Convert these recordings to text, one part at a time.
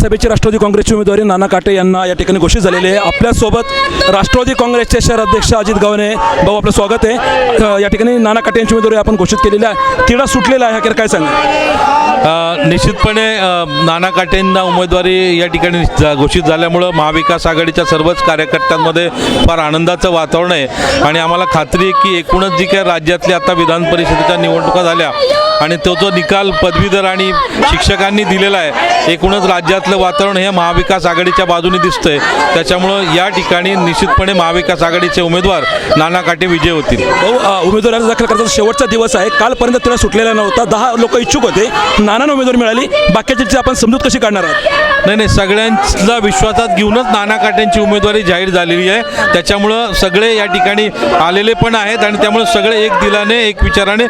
राज्यसभेची राष्ट्रवादी काँग्रेसचे उमेदवारी नाना काटे यांना या ठिकाणी घोषित झालेले आहे. आपल्यासोबत राष्ट्रवादी काँग्रेसचे शहर अध्यक्ष अजित गव्हाणे भाऊ आपलं स्वागत आहे. या ठिकाणी नाना काटे यांची उमेदवारी आपण घोषित केलेली आहे. तिढा सुटलेला आहे. अखेर काय सांगा? निश्चितपणे नाना काटेंना उमेदवारी या ठिकाणी जा- घोषित झाल्यामुळं महाविकास आघाडीच्या सर्वच कार्यकर्त्यांमध्ये फार आनंदाचं वातावरण आहे. आणि आम्हाला खात्री आहे की एकूणच जी काय राज्यातल्या आता विधान परिषदेच्या निवडणुका झाल्या आणि तो जो निकाल पदवीधर आणि शिक्षकांनी दिलेला आहे एकूणच राज्यातलं वातावरण हे महाविकास आघाडीच्या बाजूने दिसतंय. त्याच्यामुळं या ठिकाणी निश्चितपणे महाविकास आघाडीचे उमेदवार नाना काटे विजय होतील. भाऊ अ, उमेदवारी अर्ज दाखल करण्याचा शेवटचा दिवस आहे कालपर्यंत तिला सुटलेला नव्हता. दहा लोक इच्छुक होते. नानांना उमेदवारी मिळाली. बाकीची आपण समजूत कशी काढणार आहात? नाही नाही सगळ्यांना विश्वासात घेऊनच नाना काटेंची उमेदवारी जाहीर झालेली आहे. त्याच्यामुळं सगळे या ठिकाणी आलेले पण आहेत आणि त्यामुळे सगळे एक दिलाने एक विचाराने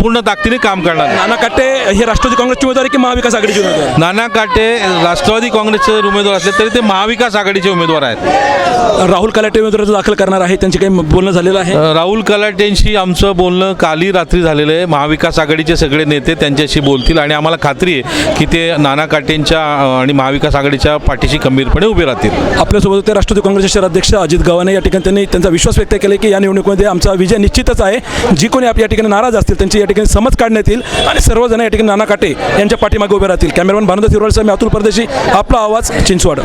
पूर्ण ताकदीने काम करणार आहेत. नाना काटे हे राष्ट्रवादी काँग्रेसची उमेदवारी की महाविकास आघाडीची उमेदवारी नाना काटे राष्ट्रवादी काँग्रेसचे उमेदवार असले तरी ते महाविकास आघाडीचे उमेदवार आहेत राहुल कलाटे उमेदवारी दाखल करणार आहे त्यांचे काही बोलणं झालेलं आहे राहुल कलाटेंशी आमचं बोलणं काली रात्री झालेलं आहे महाविकास आघाडीचे सगळे नेते त्यांच्याशी बोलतील आणि आम्हाला खात्री आहे की ते नाना काटेंच्या अ, आणि महाविकास आघाडीच्या पाठीशी खंबीरपणे उभे राहतील आपल्यासोबत होते राष्ट्रवादी काँग्रेसचे शहर अध्यक्ष अजित गव्हाणे या ठिकाणी त्यांनी त्यांचा विश्वास व्यक्त केला की या निवडणुकीमध्ये आमचा विजय निश्चितच आहे जी कोणी आप या ठिकाणी नाराज असतील त्यांची या ठिकाणी समज काढण्यात येईल आणि सर्वजण या ठिकाणी नाना काटे यांच्या पाठीमागे उभे राहतील. कॅमेरामन भानुदास हिरवाळसह मी अतुल परदेशी आपला आवाज चिंचवाड.